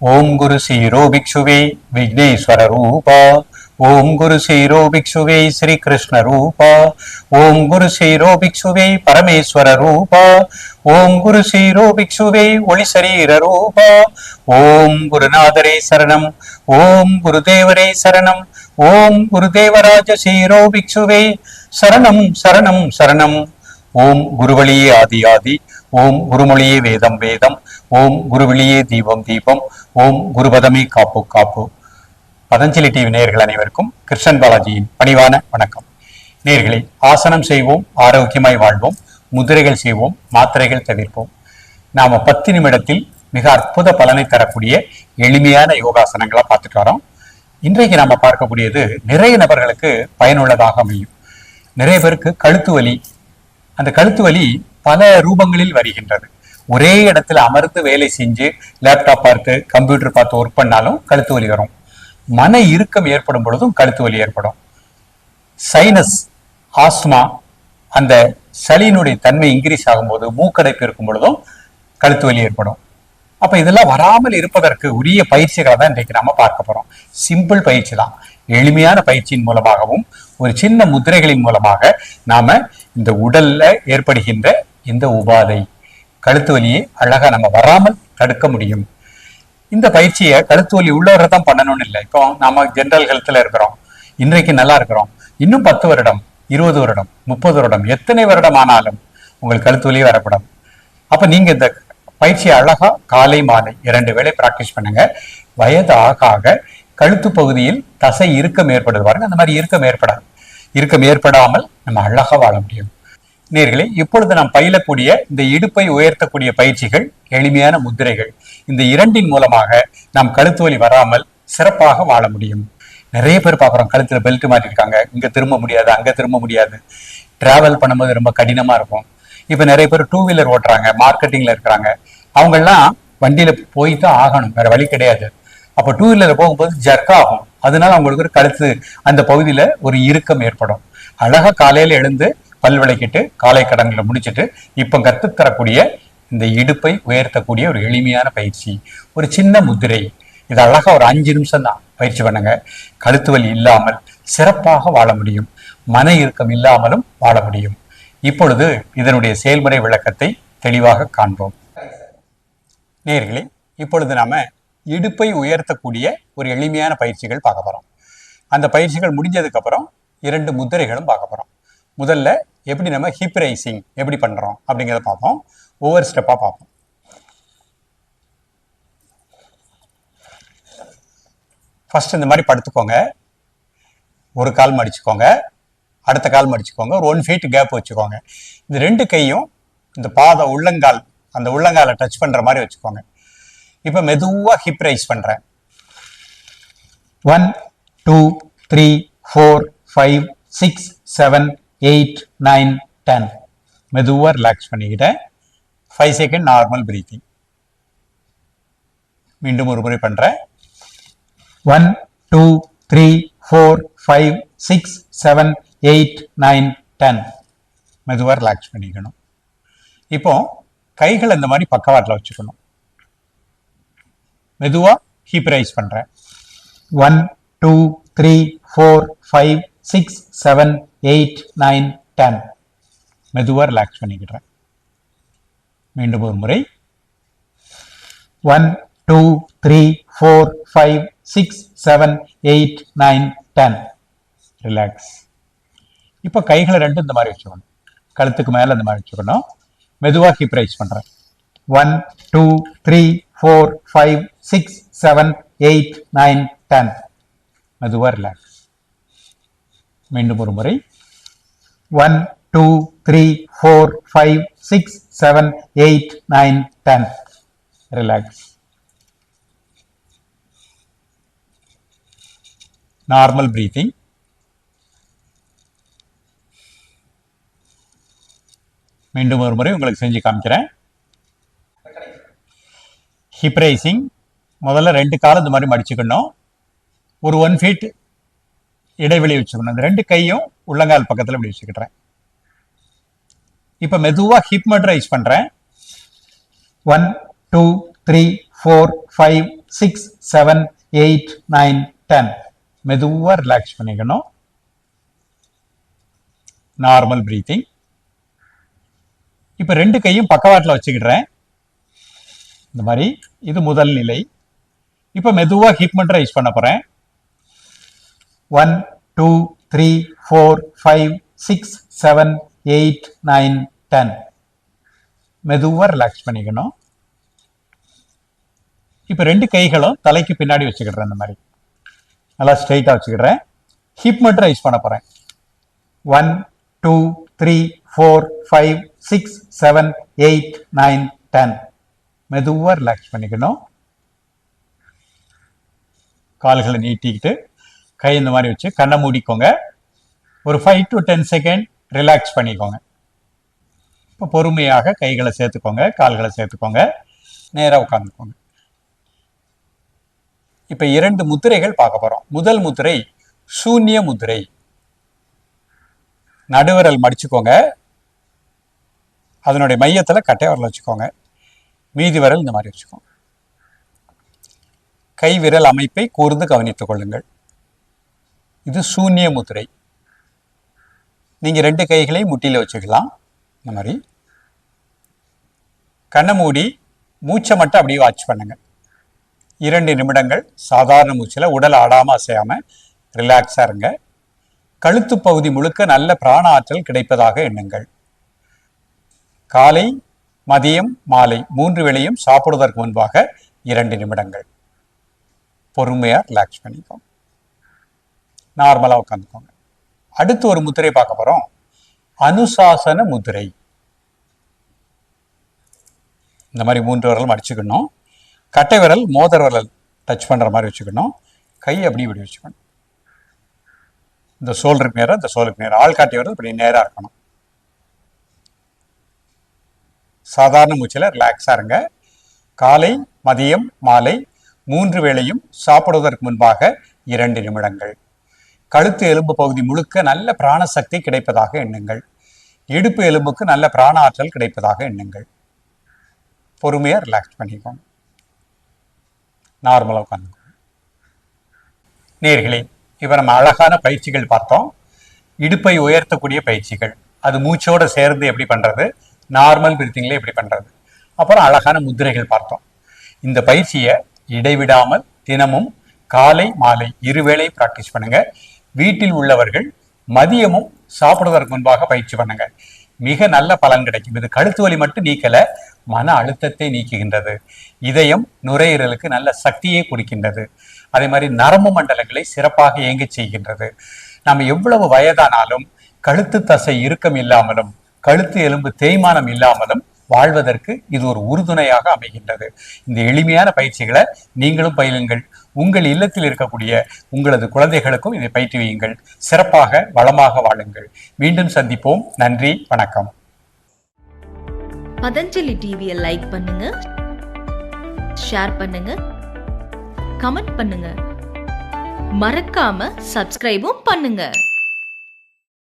ஓம் குரு சீரோ பிக்ஷுவே விக்னேஸ்வர ரூபா. ஓம் குரு சீரோ பிக்ஷுவே ஸ்ரீ கிருஷ்ண ரூபா. ஓம் குரு சீரோ பிக்ஷுவே பரமேஸ்வர ரூபா. ஓம் குரு சீரோ பிக்ஷுவே ஒளி சரீர ரூபா. ஓம் குருநாதரே சரணம். ஓம் குருதேவரே சரணம். ஓம் குருதேவராஜ சீரோ பிக்ஷுவே சரணம் சரணம் சரணம். ஓம் குருவழியே ஆதி ஆதி. ஓம் குருமொழியே வேதம் வேதம். ஓம் குருவிளியே தீபம் தீபம் ஓம் குருபதமே காப்பு காப்பு. பதஞ்சலி டிவி நேர்கள் அனைவருக்கும் கிருஷ்ணன் பாலாஜியின் பணிவான வணக்கம். நேர்களை ஆசனம் செய்வோம் ஆரோக்கியமாய் வாழ்வோம் முதிரைகள் செய்வோம் மாத்திரைகள் தவிர்ப்போம். நாம பத்து நிமிடத்தில் மிக அற்புத பலனை தரக்கூடிய எளிமையான யோகாசனங்களை பார்த்துட்டு வரோம். இன்றைக்கு நாம பார்க்கக்கூடியது நிறைய நபர்களுக்கு பயனுள்ளதாக அமையும். நிறைய பேருக்கு கழுத்து வலி அந்த கழுத்து வலி பல ரூபங்களில் வருகின்றது. ஒரே இடத்துல அமர்ந்து வேலை செஞ்சு லேப்டாப் பார்த்து கம்ப்யூட்டர் பார்த்து ஒர்க் பண்ணாலும் கழுத்து வலி வரும். மன இறுக்கம் ஏற்படும் பொழுதும் கழுத்து வலி ஏற்படும். சைனஸ் ஆஸ்மா அந்த சளியினுடைய தன்மை இன்க்ரீஸ் ஆகும்போது மூக்கடைப்பு இருக்கும் பொழுதும் கழுத்து வலி ஏற்படும். அப்ப இதெல்லாம் வராமல் இருப்பதற்கு உரிய பயிற்சிகளை தான் இன்றைக்கு நாம பார்க்க போறோம். சிம்பிள் பயிற்சி தான். எளிமையான பயிற்சியின் மூலமாகவும் ஒரு சின்ன முத்திரைகளின் மூலமாக நாம இந்த உடல்ல ஏற்படுகின்ற இந்த உபாதை. கழுத்து வலியை அழகா நம்ம வராமல் தடுக்க முடியும். இந்த பயிற்சியை கழுத்து வலி உள்ளவரை தான் பண்ணணும்னு இல்லை. இப்போ நாம ஜென்ரல் ஹெல்த்தில் இருக்கிறோம். இன்றைக்கு நல்லா இருக்கிறோம். இன்னும் பத்து வருடம் இருபது வருடம் முப்பது வருடம் எத்தனை வருடம் ஆனாலும் உங்களுக்கு கழுத்து வலி வரப்படும். அப்ப நீங்க இந்த பயிற்சியை அழகா காலை மாலை இரண்டு வேளை பிராக்டிஸ் பண்ணுங்க. வயது ஆக ஆக கழுத்து பகுதியில் தசை இறுக்கம் ஏற்படுது பாருங்க. அந்த மாதிரி இறுக்கம் ஏற்படாது இறுக்கம் ஏற்படாமல் நம்ம அழகா வாழ முடியும். நேர்களே இப்பொழுது நாம் பயிலக்கூடிய இந்த இடுப்பை உயர்த்தக்கூடிய பயிற்சிகள் எளிமையான முத்திரைகள் இந்த இரண்டின் மூலமாக நாம் கழுத்து வலி வராமல் சிறப்பாக வாழ முடியும். நிறைய பேர் பார்க்குறோம் கழுத்துல பெல்ட் மாட்டிருக்காங்க. இங்க திரும்ப முடியாது அங்க திரும்ப முடியாது. டிராவல் பண்ணும்போது ரொம்ப கடினமா இருக்கும். இப்ப நிறைய பேர் டூ வீலர் ஓட்டுறாங்க மார்க்கெட்டிங்ல இருக்கிறாங்க. அவங்கெல்லாம் வண்டியில போய் தான் ஆகணும் வேற வழி கிடையாது. அப்ப டூ வீலர்ல போகும்போது ஜர்க் ஆகும். அதனால அவங்களுக்கு ஒரு கழுத்து அந்த பகுதியில ஒரு இறுக்கம் ஏற்படும். அழகா காலையில எழுந்து பல் விளக்கிட்டு காலை கடன்களை முடிச்சுட்டு இப்போ கற்றுத்தரக்கூடிய இந்த இடுப்பை உயர்த்தக்கூடிய ஒரு எளிமையான பயிற்சி. ஒரு சின்ன முத்திரை இது அழகாக ஒரு அஞ்சு நிமிஷம் தான். பயிற்சி பண்ணுங்க. கழுத்து வலி இல்லாமல் சிறப்பாக வாழ முடியும். மன இறுக்கம் இல்லாமலும் வாழ முடியும். இப்பொழுது இதனுடைய செயல்முறை விளக்கத்தை தெளிவாக காண்போம். நேர்களே இப்பொழுது நாம இடுப்பை உயர்த்தக்கூடிய ஒரு எளிமையான பயிற்சிகள் பார்க்க போகிறோம் அந்த பயிற்சிகள் முடிஞ்சதுக்கப்புறம் இரண்டு முத்திரைகளும் பார்க்க போகிறோம் முதல்ல எப்படி நம்ம ஹிப் ரைசிங் எப்படி பண்ணுறோம் அப்படிங்கிறத பார்ப்போம். ஒவ்வொரு ஸ்டெப்பாக பார்ப்போம். ஃபஸ்ட் இந்த மாதிரி படுத்துக்கோங்க. ஒரு கால் மடிச்சுக்கோங்க. அடுத்த கால் மடிச்சுக்கோங்க. ஒரு ஒன் ஃபீட் கேப் வச்சுக்கோங்க. இந்த ரெண்டு கையும் இந்த பாத உள்ளங்கால் அந்த உள்ளங்காலை டச் பண்ணுற மாதிரி வச்சுக்கோங்க. இப்போ மெதுவாக ஹிப் ரைஸ் பண்ணுறேன் one two three four five six seven eight nine ten மெதுவாக ரிலாக்ஸ் பண்ணிக்கிட்டேன். ஃபைவ் செகண்ட் நார்மல் பிரீத்திங் மீண்டும் ஒரு முறை பண்ணுறேன் one two three four five six seven eight nine ten மெதுவாக ரிலாக்ஸ் பண்ணிக்கணும். இப்போ கைகள் இந்த மாதிரி பக்கவாட்டில் வச்சுக்கணும். மெதுவாக ஹீப் ரைஸ் பண்ணுறேன் one two three four five six seven eight nine ten. மெதுவாக ரிலாக்ஸ் பண்ணிக்கிறேன் மீண்டும் ஒரு முறை. One two three four five six seven eight nine ten. Relax இப்போ கைகளை ரெண்டும் இந்த மாதிரி வச்சுக்கணும். கழுத்துக்கு மேலே இந்த மாதிரி வச்சுக்கணும். மெதுவாக ஹிப் ரைஸ் பண்ணுறேன் one two three four five six seven eight nine ten. மெதுவாக ரிலாக்ஸ் மீண்டும் ஒரு முறை. One two three four five six seven eight nine ten relax normal breathing மீண்டும் ஒரு முறை உங்களுக்கு செஞ்சு காமிக்கிறேன். ஹிப் ரைசிங் முதல்ல ரெண்டு காலம் இந்த மாதிரி மடிச்சுக்கணும். ஒரு ஒன் ஃபீட் இடைவெளி வச்சுக்கணும். இந்த ரெண்டு கையும் உள்ளங்கால் பக்கத்தில் இப்படி வச்சுக்கிட்டுறேன். இப்போ மெதுவாக ஹிப் ரைஸ் பண்ணுறேன் one two three four five six seven eight nine ten மெதுவாக ரிலாக்ஸ் பண்ணிக்கணும். நார்மல் ப்ரீத்திங் இப்போ ரெண்டு கையும் பக்கவாட்டில் வச்சுக்கிடுறேன். இந்த மாதிரி இது முதல் நிலை. இப்போ மெதுவாக ஹிப் ரைஸ் பண்ண போகிறேன் one two three four five six seven eight nine ten. மெதுவாக ரிலாக்ஸ் பண்ணிக்கணும். இப்போ ரெண்டு கைகளும் தலைக்கு பின்னாடி வச்சுக்கிடுறேன் இந்த மாதிரி. நல்லா ஸ்ட்ரைட்டாக வச்சுக்கிடுறேன். ஹிப் மட்டும் ரைஸ் பண்ண போகிறேன் one two three four five six seven eight nine ten. மெதுவாக ரிலாக்ஸ் பண்ணிக்கணும். கால்களை நீட்டிக்கிட்டு கை இந்த மாதிரி வச்சு கண்ணை மூடிக்கோங்க. ஒரு five to ten second relax பண்ணிக்கோங்க. இப்போ பொறுமையாக கைகளை சேர்த்துக்கோங்க கால்களை சேர்த்துக்கோங்க. நேராக உட்காந்துக்கோங்க இப்போ இரண்டு முத்திரைகள் பார்க்க போகிறோம் முதல் முத்திரை சூன்ய முத்திரை. நடுவிரல் மடிச்சுக்கோங்க. அதனுடைய மையத்தில் கட்டை விரல் வச்சுக்கோங்க. மீதி விரல் இந்த மாதிரி வச்சுக்கோங்க. கை விரல் அமைப்பை கூர்ந்து கவனித்துக் கொள்ளுங்கள். இது சூன்ய முத்திரை. நீங்கள் ரெண்டு கைகளையும் முட்டியில் வச்சுக்கலாம். இந்த மாதிரி. கண்ணை மூடி மூச்சை மட்டும் அப்படியே வாட்ச் பண்ணுங்கள் இரண்டு நிமிடங்கள் சாதாரண மூச்சில் உடல் ஆடாமல் அசையாமல் ரிலாக்ஸாக இருங்க. கழுத்து பகுதி முழுக்க நல்ல பிராண ஆற்றல் கிடைப்பதாக எண்ணுங்கள். காலை மதியம் மாலை மூன்று வேளையும் சாப்பிடுவதற்கு முன்பாக இரண்டு நிமிடங்கள். பொறுமையாக ரிலாக்ஸ் பண்ணிக்கோங்க. நார்மலாக உட்காந்துக்கோங்க. அடுத்து ஒரு முத்திரை பார்க்க போகிறோம் அனுசாசன முதிரை இந்த மாதிரி மூன்று விரல் அடிச்சுக்கணும். கட்டை விரல் மோதர் விரல் டச் பண்ணுற மாதிரி வச்சுக்கணும். கை அப்படி இப்படி வச்சுக்கணும். இந்த சோல்டருக்கு நேராக இந்த சோலுக்கு நேராக ஆள் காட்டி விரல் இப்படி நேராக இருக்கணும். சாதாரண மூச்சில் ரிலாக்ஸாக இருங்க. காலை மதியம் மாலை மூன்று வேளையும் சாப்பிடுவதற்கு முன்பாக இரண்டு நிமிடங்கள். கழுத்து எலும்பு பகுதி முழுக்க நல்ல பிராணசக்தி கிடைப்பதாக எண்ணுங்கள். இடுப்பு எலும்புக்கு நல்ல பிராண ஆற்றல் கிடைப்பதாக எண்ணுங்கள். பொறுமையாக ரிலாக்ஸ் பண்ணிக்கோங்க. நார்மலாக உட்காந்து நேர்களே இப்போ நம்ம அழகான பயிற்சிகள் பார்த்தோம். இடுப்பை உயர்த்தக்கூடிய பயிற்சிகள். அது மூச்சோடு சேர்ந்து எப்படி பண்ணுறது நார்மல் பிரீத்திங்கில் எப்படி பண்ணுறது அப்புறம் அழகான முத்திரைகள் பார்த்தோம். இந்த பயிற்சியை இடைவிடாமல் தினமும் காலை மாலை இருவேளை ப்ராக்டிஸ் பண்ணுங்க. வீட்டில் உள்ளவர்கள் மதியமும் சாப்பிடுவதற்கு முன்பாக பயிற்சி பண்ணுங்க மிக நல்ல பலன் கிடைக்கும். இது கழுத்து வலி மட்டும் நீக்கல மன அழுத்தத்தை நீக்குகின்றது. இதயம் நுரையீரலுக்கு நல்ல சக்தியை கொடுக்கின்றது. அதே மாதிரி நரம்பு மண்டலங்களை சிறப்பாக இயங்கச் செய்கின்றது. நாம் எவ்வளவு வயதானாலும் கழுத்து தசை இறுக்கம் இல்லாமலும் கழுத்து எலும்பு தேய்மானம் இல்லாமலும் வாழ்வதற்கு இது ஒரு உறுதுணையாக அமைகின்றது. இந்த எளிமையான பயிற்சிகளை நீங்களும் பயிலுங்கள். உங்கள் இல்லத்தில் இருக்கக்கூடிய உங்களது குழந்தைகளுக்கும் இதை பயிற்றுவியுங்கள். சிறப்பாக வளமாக வாழுங்கள். மீண்டும் சந்திப்போம். நன்றி வணக்கம். பதஞ்சலி டிவியை லைக் பண்ணுங்க. ஷேர் பண்ணுங்க. கமெண்ட் பண்ணுங்க. மறக்காம சப்ஸ்கிரைபும் பண்ணுங்க.